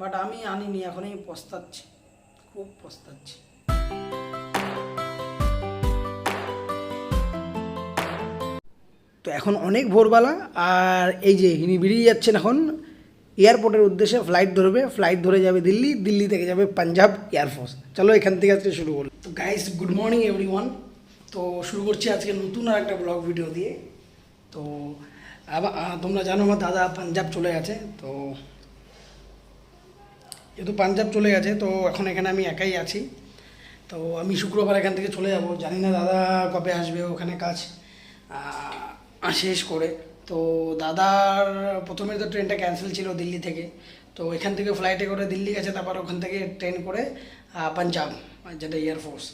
But আমি আনিনি এখন আমি পস্তাচ্ছি। খুব পস্তাচ্ছি। তো এখন অনেক ভোরবেলা আর এই যে ইনি বেরিয়ে যাচ্ছেন এখন এয়ারপোর্টের উদ্দেশ্যে ফ্লাইট ধরবে। ফ্লাইট ধরে যাবে দিল্লি দিল্লি থেকে যাবে পাঞ্জাব এয়ারফোর্স চলো এখান থেকে আজকে শুরু করল তো গাইস গুড মর্নিং এভরিওয়ান তো শুরু করছি আজকে নতুন আর একটা ব্লগ ভিডিও দিয়ে। তো আবার তোমরা জানো আমার দাদা পাঞ্জাব চলে গেছে। তো যেহেতু পাঞ্জাব চলে গেছে, তো এখন এখানে আমি একাই আছি। তো আমি শুক্রবার এখান থেকে চলে যাব। জানি না দাদা কবে আসবে, ওখানে কাজ শেষ করে। তো দাদার প্রথমে তো ট্রেনটা ক্যান্সেল ছিল দিল্লি থেকে। তো এখান থেকে ফ্লাইটে করে দিল্লি গেছে, তারপর ওখান থেকে ট্রেন করে পাঞ্জাব, যেটা এয়ারফোর্স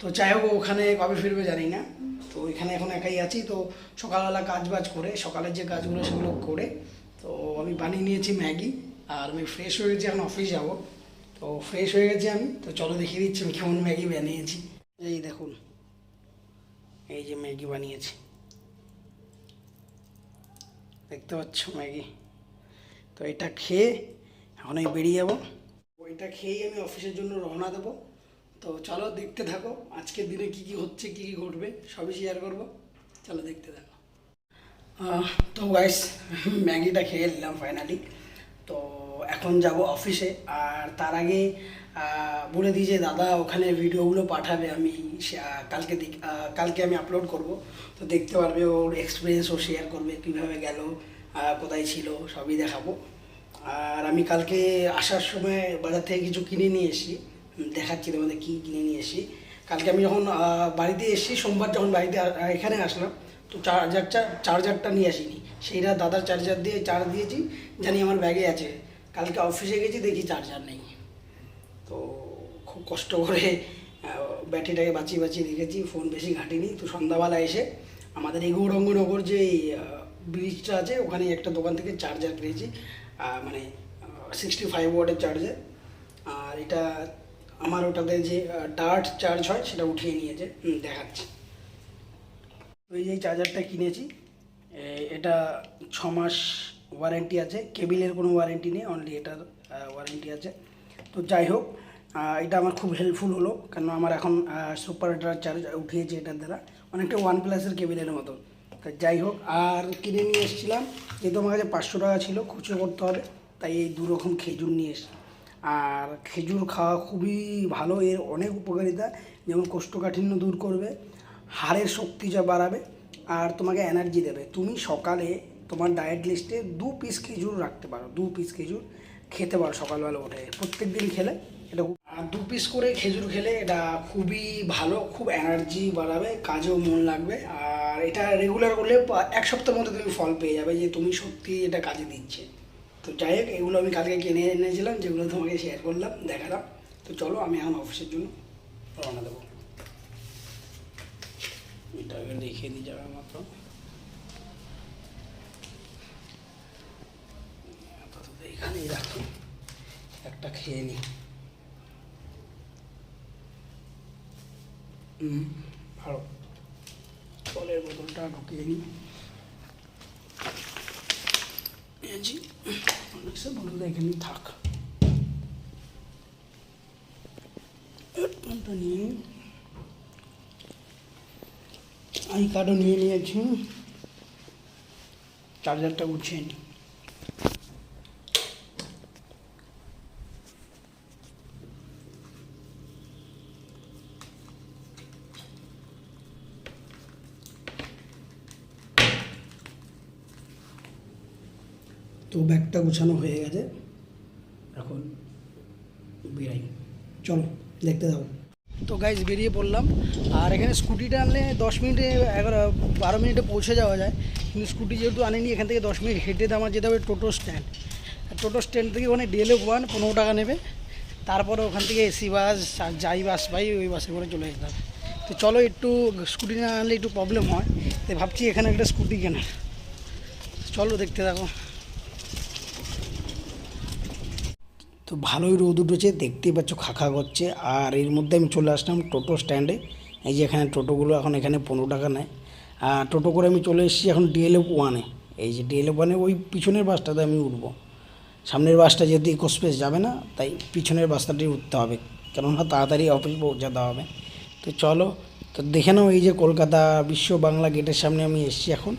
তো যাই হোক, ওখানে কবে ফিরবে জানি না। তো এখানে এখন একাই আছি। তো সকালবেলা কাজ বাজ করে, সকালের যে কাজগুলো সেগুলো করে, তো আমি বানিয়ে নিয়েছি ম্যাগি। আর আমি ফ্রেশ হয়ে গেছি, এখন অফিস যাব। তো ফ্রেশ হয়ে গেছি আমি, তো চলো দেখিয়ে দিচ্ছি আমি কেমন ম্যাগি বানিয়েছি। এই দেখুন, এই যে ম্যাগি বানিয়েছি। দেখতে পাচ্ছ ম্যাগি? তো এটা খেয়ে এখন আমি বেরিয়ে যাব। ওইটা খেয়েই আমি অফিসের জন্য রওনা দেবো। তো চলো দেখতে থাকো, আজকের দিনে কি কি হচ্ছে, কি কি ঘটবে, সবই শেয়ার করব। চলো দেখতে থাকো। তো গাইস ম্যাগিটা খেয়ে নিলাম ফাইনালি তো এখন যাব অফিসে আর তার আগে বলে দিই যে দাদা ওখানে ভিডিওগুলো পাঠাবে আমি কালকে কালকে আমি আপলোড করব। তো দেখতে পারবে ওর এক্সপিরিয়েন্স ও শেয়ার করবে কীভাবে গেল কোথায় ছিল সবই দেখাবো। আর আমি কালকে আসার সময় বাজার থেকে কিছু কিনে নিয়ে হুম, দেখাচ্ছি তোমাদের কী কিনে নিয়ে এসেছি। কালকে আমি যখন বাড়িতে এসেছি সোমবার যখন বাড়িতে এখানে আসলাম তো চার্জারটা চার্জারটা নিয়ে আসিনি। সেইটা দাদার চার্জার দিয়ে চার্জ দিয়েছি জানি আমার ব্যাগে আছে। কালকে অফিসে গেছি, দেখি চার্জার নেই। তো খুব কষ্ট করে ব্যাটারিটাকে বাঁচিয়ে বাঁচিয়ে রেখেছি ফোন বেশি ঘাটিনি। তো সন্ধ্যাবেলা এসে আমাদের এই গৌরঙ্গনগর যে ব্রিজটা আছে, ওখানে একটা দোকান থেকে চার্জার পেয়েছি। মানে সিক্সটি ফাইভ ওয়াটের চার্জার আর এটা আমার ওটাতে যে ডার্ট চার্জ হয়, সেটা উঠিয়ে নিয়েছে। দেখাচ্ছি। তো এই যে চার্জারটা কিনেছি এটা ছ মাস ওয়ারেন্টি আছে, কেবিলের কোনো ওয়ারেন্টি নেই অনলি এটার ওয়ারেন্টি আছে। তো যাই হোক এটা আমার খুব হেল্পফুল হলো কেন আমার এখন সুপার চার্জ উঠিয়েছে এটার দ্বারা। অনেকটা ওয়ান প্লাসের কেবিলের মতো তা যাই হোক, আর কিনে নিয়ে এসেছিলাম, যেহেতু আমার কাছে পাঁচশো টাকা ছিল, খুচরো করতে হবে, তাই এই দু রকম খেজুর নিয়ে এসেছি। আর খেজুর খাওয়া খুবই ভালো, এর অনেক উপকারিতা, যেমন কোষ্ঠকাঠিন্য দূর করবে, হাড়ের শক্তি যা বাড়াবে, আর তোমাকে এনার্জি দেবে। তুমি সকালে তোমার ডায়েট লিস্টে দু পিস খেজুর রাখতে পারো, দু পিস খেজুর খেতে পারো সকালবেলা উঠে, প্রত্যেক দিন খেলে এটা দু পিস করে খেজুর খেলে এটা খুবই ভালো, খুব এনার্জি বাড়াবে, কাজেও মন লাগবে, আর এটা রেগুলার করলে এক সপ্তাহের মধ্যে তুমি ফল পেয়ে যাবে যে তুমি সত্যি এটা কাজে দিচ্ছে। তো যাই হোক, এগুলো আমি কালকে কিনে এনেছিলাম, যেগুলো তোমাকে শেয়ার করলাম, দেখালাম। তো চলো, আমি এখন অফিসের জন্য রওনা দেবো। এটাকে রেখে দিই যাবে মাত্র। এখানেই রাখি। একটা খেয়ে নিই ভালো। জলের বোতলটা ঢুকিয়ে নিই এখানেই থাক। হেডফোনটা নিয়ে আই কার্ডও নিয়ে নিয়েছি। চার্জারটা গুছিয়ে নিই তো ব্যাগটা গোছানো হয়ে গেছে। এখন বেরাই। চলো, দেখতে যাব তো গাইজ বেরিয়ে পড়লাম। আর এখানে স্কুটিটা আনলে দশ মিনিটে এগারো, বারো মিনিটে পৌঁছে যাওয়া যায়। কিন্তু স্কুটি যেহেতু আনেনি, এখান থেকে দশ মিনিট হেঁটে আমার যেতে হবে টোটো স্ট্যান্ড টোটো স্ট্যান্ড থেকে ওখানে ডিএলএফ ওয়ান পনেরো টাকা নেবে। তারপরে ওখান থেকে এসি বাস যাই বাস পাই, ওই বাসে করে চলে যেতে হবে। তো চলো একটু স্কুটি না আনলে একটু প্রবলেম হয়। তো ভাবছি এখানে একটা স্কুটি কেনার। চলো দেখতে থাকো। তো ভালোই রোদ উঠেছে, দেখতেই পাচ্ছ খাখা করছে। আর এর মধ্যে আমি চলে আসলাম টোটো স্ট্যান্ডে এই যে এখানে টোটোগুলো এখন এখানে পনেরো টাকা নেয়। আর টোটো করে আমি চলে এসেছি এখন ডিএলএফ ওয়ানে এই যে ডিএলএফ ওয়ানে ওই পিছনের বাসটাতে আমি উঠবো। সামনের বাসটা যেহেতু ইকোস্পেস যাবে না, তাই পিছনের বাসটাটি উঠতে হবে। কেননা তাড়াতাড়ি অফিস পৌঁছাতে হবে। তো চলো, তো দেখে নাও এই যে কলকাতা বিশ্ব বাংলা গেটের সামনে আমি এসেছি এখন।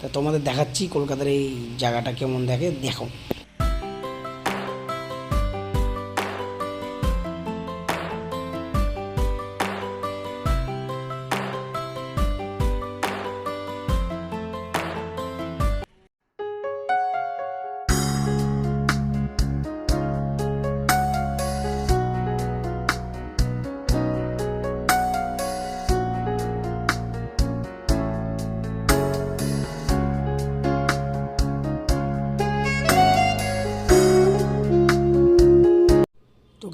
তা তোমাদের দেখাচ্ছি কলকাতার এই জায়গাটা কেমন দেখে, দেখো।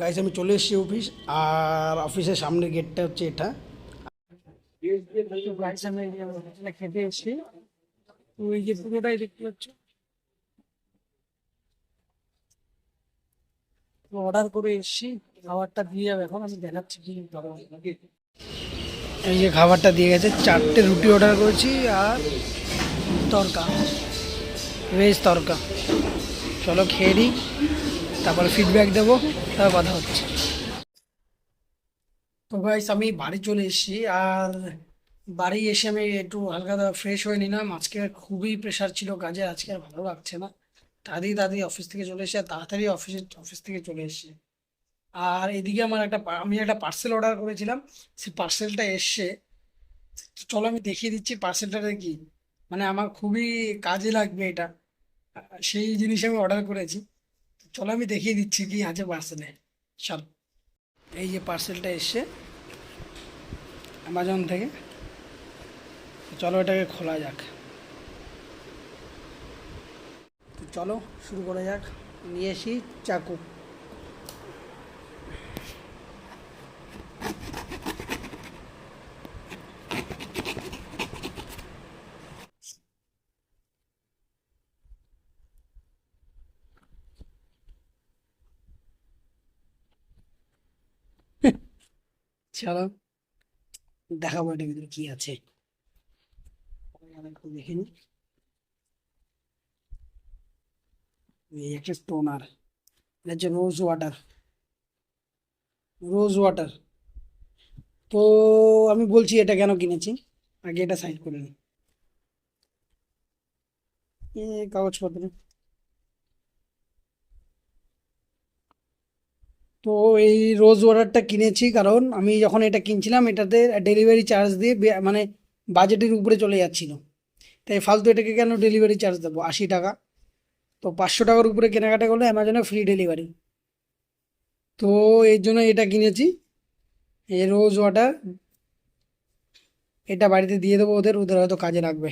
গাইজ আমি চলে এসেছি অফিস আর অফিসের সামনের গেটটা হচ্ছে এটা। খেতে এসেছি যে পুরোটাই দেখতে পাচ্ছ অর্ডার করে এসেছি খাবারটা দিয়ে যাবে এখন আমি দেখাচ্ছি কি এই যে খাবারটা দিয়ে গেছে চারটে রুটি অর্ডার করেছি আর তরকা ভেজ তরকা। চলো খেয়ে নিই। তারপরে ফিডব্যাক দেবো, তারপর কথা হচ্ছে। তো গাইস আমি বাড়ি চলে এসেছি, আর বাড়ি এসে আমি একটু হালকা ফ্রেশ হয়ে নিলাম। আজকে খুবই প্রেশার ছিল কাজে, আজকে আর ভালো লাগছে না। তাড়াতাড়ি তাড়াতাড়ি অফিস থেকে চলে এসে তাড়াতাড়ি অফিসে অফিস থেকে চলে এসেছি। আর এদিকে আমার একটা আমি একটা পার্সেল অর্ডার করেছিলাম, সেই পার্সেলটা এসছে। চলো আমি দেখিয়ে দিচ্ছি পার্সেলটা কি। মানে আমার খুবই কাজে লাগবে এটা। সেই জিনিস আমি অর্ডার করেছি। চলো, আমি দেখিয়ে দিচ্ছি কি আছে পার্সেলে। চল। এই যে পার্সেলটা এসছে অ্যামাজন থেকে। চলো, এটাকে খোলা যাক। চলো, শুরু করা যাক। নিয়ে এসি চাকু। চলো দেখাবো এটার ভিতরে কি আছে। একটু দেখে নি এই একটা টোনার এটা হচ্ছে রোজ ওয়াটার রোজ ওয়াটার তো আমি বলছি এটা কেন কিনেছি? আগে এটা সাইড করে নিই। এ কাগজপত্র। তো এই রোজ ওয়াটারটা কিনেছি, কারণ আমি যখন এটা কিনছিলাম, এটাতে ডেলিভারি চার্জ দিয়ে মানে বাজেটের উপরে চলে যাচ্ছিল। তাই ফালতু এটাকে কেন ডেলিভারি চার্জ দেবো? আশি টাকা। তো পাঁচশো টাকার উপরে কেনাকাটা করলে অ্যামাজনে ফ্রি ডেলিভারি তো এর জন্য এটা কিনেছি। এই রোজ ওয়াটার এটা বাড়িতে দিয়ে দেবো ওদের ওদের হয়তো কাজে লাগবে।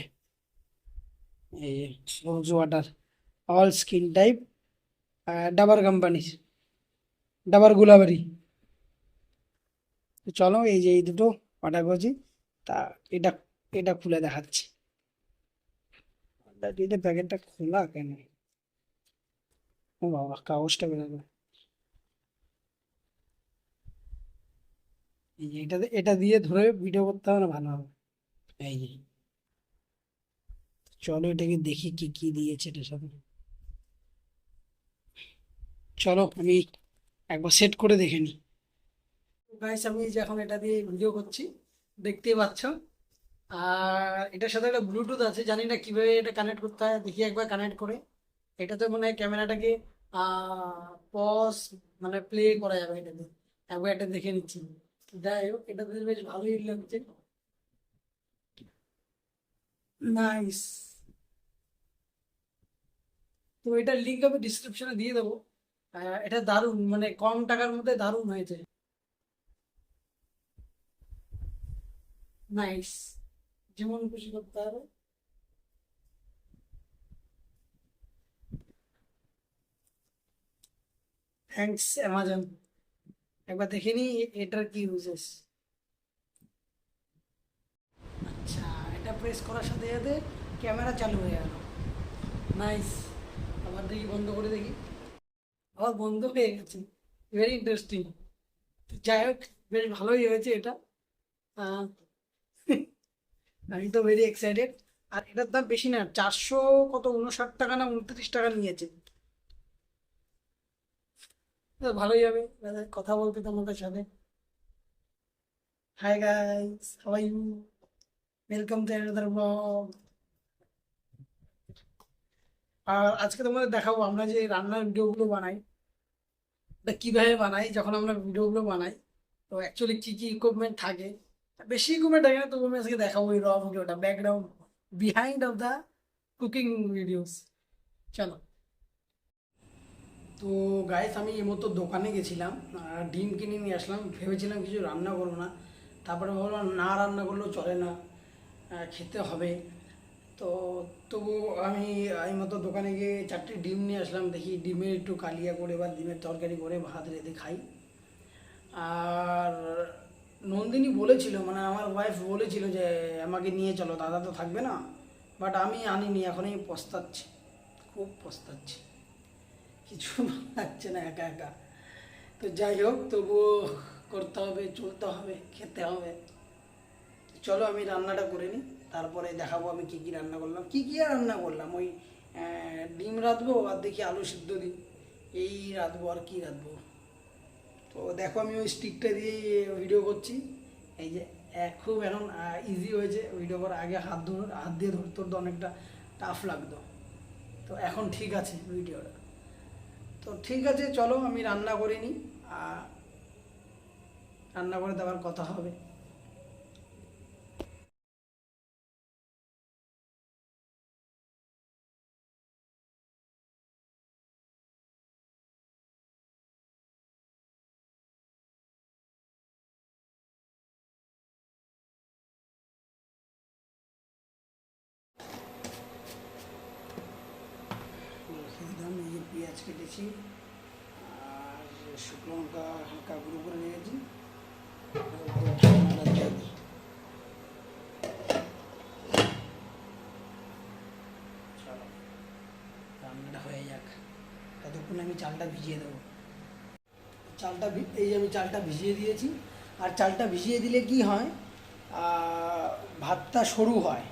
এই rose water all skin type Dabur কোম্পানির ডাবার গুলাবারি চলো এই যে এই দুটো অর্ডার করেছি তা এটা এটা খুলে দেখাচ্ছি। এটা প্যাকেটটা খোলা কেন? ও বাবা, কাগজটা বেরোবে এটা এটা দিয়ে ধরে ভিডিও করতে হবে না ভালো হবে। এই যে। চলো এটাকে দেখি কি কি দিয়েছে এটার সাথে চলো আমি একবার সেট করে দেখে নিই গাইস আমি এখন এটা দিয়ে ভিডিও করছি, দেখতেই পাচ্ছ। আর এটার সাথে একটা ব্লুটুথ আছে, জানি না কীভাবে এটা কানেক্ট করতে হয়, দেখি একবার কানেক্ট করে। এটাতে মনে হয় ক্যামেরাটাকে পজ মানে প্লে করা যাবে এটাতে। একবার এটা দেখে নিচ্ছি। যাই হোক এটাতে বেশ ভালোই লাগছে। নাইস তো এটার লিঙ্ক আমি ডিসক্রিপশনে দিয়ে দেবো। এটা দারুণ মানে কম টাকার মধ্যে দারুণ হয়েছে। নাইস যেমন খুশি করতে হবে। থ্যাঙ্কস অ্যামাজন একবার দেখে নি এটার কি ইউজেস আচ্ছা এটা প্রেস করার সাথে সাথে ক্যামেরা চালু হয়ে গেল। নাইস আবার দেখি, বন্ধ করে দেখি। আবার বন্ধ হয়ে গেছে। ভেরি ইন্টারেস্টিং যাই হোক, বেশ ভালোই হয়েছে এটা। আমি তো ভেরি এক্সাইটেড আর এটার দাম বেশি না, চারশো কত উনষাট টাকা না উনত্রিশ টাকা নিয়েছে। ভালোই হবে কথা বলতে তোমাদের সাথে। Hi guys how you welcome to another blog আর আজকে তোমাদের দেখাবো আমরা যে রান্নার ভিডিওগুলো বানাই এটা কীভাবে বানাই, যখন আমরা ভিডিওগুলো বানাই, তো অ্যাকচুয়ালি কী কী ইকুইপমেন্ট থাকে। বেশি ইকুইপমেন্ট থাকে না, তবু আমি আজকে দেখাবো এই র ভিডিওটা background behind of the cooking videos চলো। তো গাইস আমি এই মতো দোকানে গেছিলাম, আর ডিম কিনে নিয়ে আসলাম, ভেবেছিলাম কিছু রান্না করব না। তারপরে ভাবলাম, না রান্না করলেও চলে না খেতে হবে। তো তবু আমি এই মতো দোকানে গিয়ে চারটে ডিম নিয়ে আসলাম, দেখি ডিমের একটু কালিয়া করে বা ডিমের তরকারি করে ভাত রেঁধে খাই। আর নন্দিনী বলেছিল মানে আমার ওয়াইফ বলেছিল যে, আমাকে নিয়ে চলো, দাদা তো থাকবে না বাট আমি আনিনি এখন আমি পস্তাচ্ছি। খুব পস্তাচ্ছি। কিছু লাগছে না, একা একা। তো যাই হোক, তবুও করতে হবে, চলতে হবে, খেতে হবে। চলো, আমি রান্নাটা করে নিই। তারপরে দেখাবো আমি কি কি রান্না করলাম। কি কি রান্না করলাম? ওই ডিম রাঁধবো আর দেখি আলু সিদ্ধ দিই। এই রাঁধবো আর কি রাঁধবো? তো দেখো আমি ওই স্টিকটা দিয়ে ভিডিও করছি। এই যে খুব এখন ইজি হয়েছে। ভিডিও করার আগে হাত ধর হাত দিয়ে ধরতে অনেকটা টাফ লাগতো। তো এখন ঠিক আছে ভিডিওটা তো ঠিক আছে, চলো আমি রান্না করে নিই। রান্না করে দেওয়ার কথা হবে। পেঁয়াজ কেটেছি। আর শুকনো লঙ্কা হালকা গুঁড়ো করে রেখেছি রান্নাটা হয়ে যাক। ততক্ষণ আমি চালটা ভিজিয়ে দেবো। চালটা এই আমি চালটা ভিজিয়ে দিয়েছি। আর চালটা ভিজিয়ে দিলে কি হয় ভাতটা সরু হয়।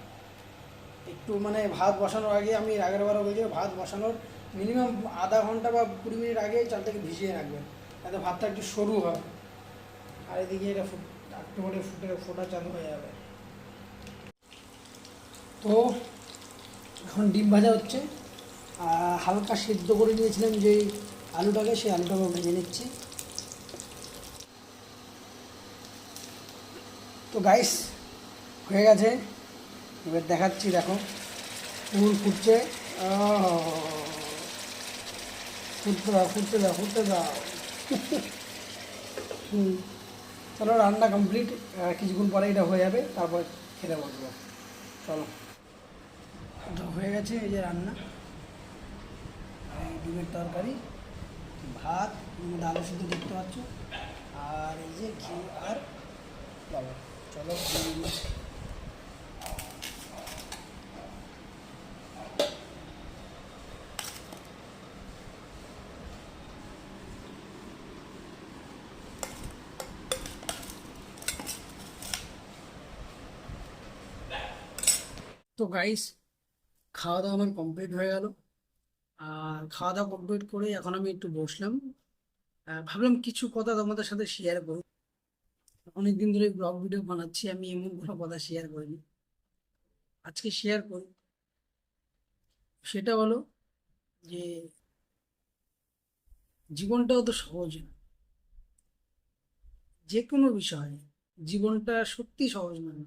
একটু মানে ভাত বসানোর আগে আমি আগের বারও বলছি, ভাত বসানোর মিনিমাম আধা ঘণ্টা বা কুড়ি মিনিট আগে চালটাকে ভিজিয়ে রাখবেন। যাতে ভাতটা একটু সরু হয়। আর এদিকে এটা একটু করে ফুটে, ফোটা চালু হয়ে যাবে। তো এখন ডিম ভাজা হচ্ছে। হালকা সেদ্ধ করে নিয়েছিলাম যে আলুটাকে, সেই আলুটাকে ভেজে নিচ্ছি। তো গাইস হয়ে গেছে। এবার দেখাচ্ছি, দেখো। ফুল ফুটছে। ফুটতে দাও ফুটতে দাও। ফুটতে দাও চলো, রান্না কমপ্লিট কিছুক্ষণ পরে এটা হয়ে যাবে, তারপর খেতে বসবো। চলো। হয়ে গেছে এই যে রান্না। ডিমের তরকারি, ভাত আলু সিদ্ধ দেখতে পাচ্ছ। আর এই যে ঘি আর চলো তো গাইস খাওয়া দাওয়া আমার কমপ্লিট হয়ে গেল। আর খাওয়া দাওয়া কমপ্লিট করে এখন আমি একটু বসলাম। ভাবলাম কিছু কথা তোমাদের সাথে শেয়ার করব। অনেকদিন ধরে ব্লগ ভিডিও বানাচ্ছি, আমি এমন কোনো কথা শেয়ার করিনি। আজকে শেয়ার করি। সেটা হলো যে, জীবনটাও তো সহজ না। যে কোনো বিষয়ে জীবনটা সত্যি সহজ নয়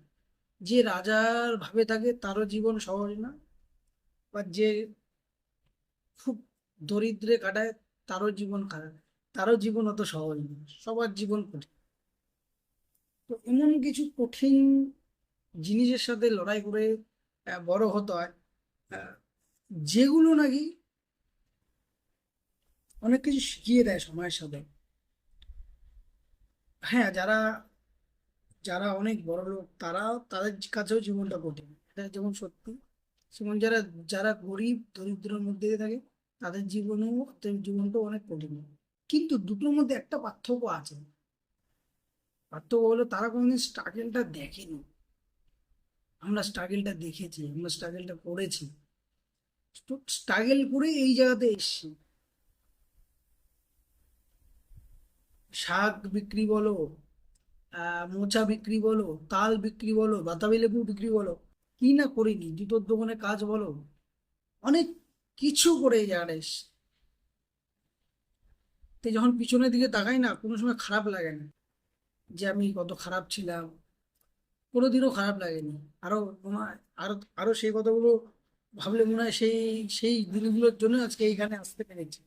যে রাজার ভাবে থাকে তারও জীবন সহজ না, বা যে খুব দরিদ্রে কাটায় তারও জীবন কাটায় তারও জীবন অত সহজ না, সবার জীবন কঠিন। তো এমন কিছু কঠিন জিনিসের সাথে লড়াই করে বড় হতে হয় যেগুলো নাকি অনেক কিছু শিখিয়ে দেয় সময়ের সাথে। হ্যাঁ যারা যারা অনেক বড় লোক, তারাও তাদের কাছেও জীবনটা কঠিন। এটা যেমন সত্যি যেমন যারা যারা গরিব, দরিদ্রের মধ্যে থাকে, তাদের জীবনেও জীবনটাও অনেক কঠিন। কিন্তু দুটোর মধ্যে একটা পার্থক্য আছে। পার্থক্য হলো তারা কোনোদিন স্ট্রাগেলটা দেখেনি। আমরা স্ট্রাগেলটা দেখেছি, আমরা স্ট্রাগেলটা করেছি। স্ট্রাগেল করে এই জায়গাতে এসছি। শাক বিক্রি বলো মোচা বিক্রি বলো, তাল বিক্রি বলো বাতাবি লেবু বিক্রি বলো, কি না করিনি জুতোর দোকানে কাজ বলো। অনেক কিছু করে জানিস। তো যখন পিছনের দিকে তাকাই না, কোনো সময় খারাপ লাগে না যে আমি কত খারাপ ছিলাম। কোনোদিনও খারাপ লাগেনি। আরও আরও আরও সেই কথাগুলো ভাবলে মনে হয় সেই সেই দিনগুলোর জন্য আজকে এইখানে আসতে পেরেছি।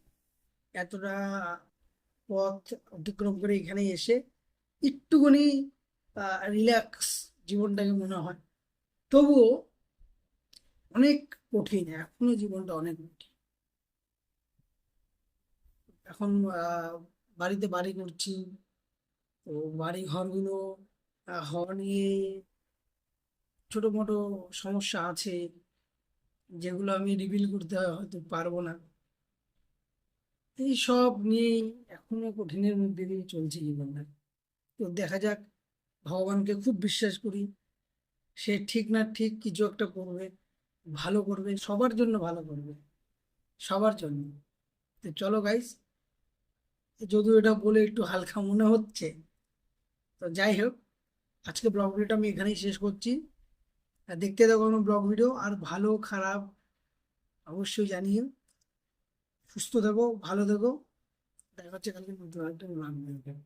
এতটা পথ অতিক্রম করে এখানে এসে একটুখানি রিল্যাক্স জীবনটাকে মনে হয়। তবুও অনেক কঠিন, এখনও জীবনটা অনেক কঠিন। এখন বাড়িতে বাড়ি করছি, তো বাড়ি ঘরগুলো হওয়া নিয়ে ছোট মোটো সমস্যা আছে, যেগুলো আমি রিভিল করতে হয়তো পারব না। এই সব নিয়েই এখনও কঠিনের মধ্যে দিয়ে চলছে জীবনটা। তো দেখা যাক, ভগবানকে খুব বিশ্বাস করি। সে ঠিক না ঠিক কিছু একটা করবে, ভালো করবে, সবার জন্য ভালো করবে, সবার জন্য। তো চলো গাইস যদিও এটা বলে একটু হালকা মনে হচ্ছে, তো যাই হোক, আজকে ব্লগ ভিডিওটা আমি এখানেই শেষ করছি। দেখতে থাকো কোনো ব্লগ ভিডিও আর ভালো, খারাপ অবশ্যই জানিও। সুস্থ থাকো, ভালো থাকো। দেখা হচ্ছে কালকে নতুন একটা ব্লগ ভিডিও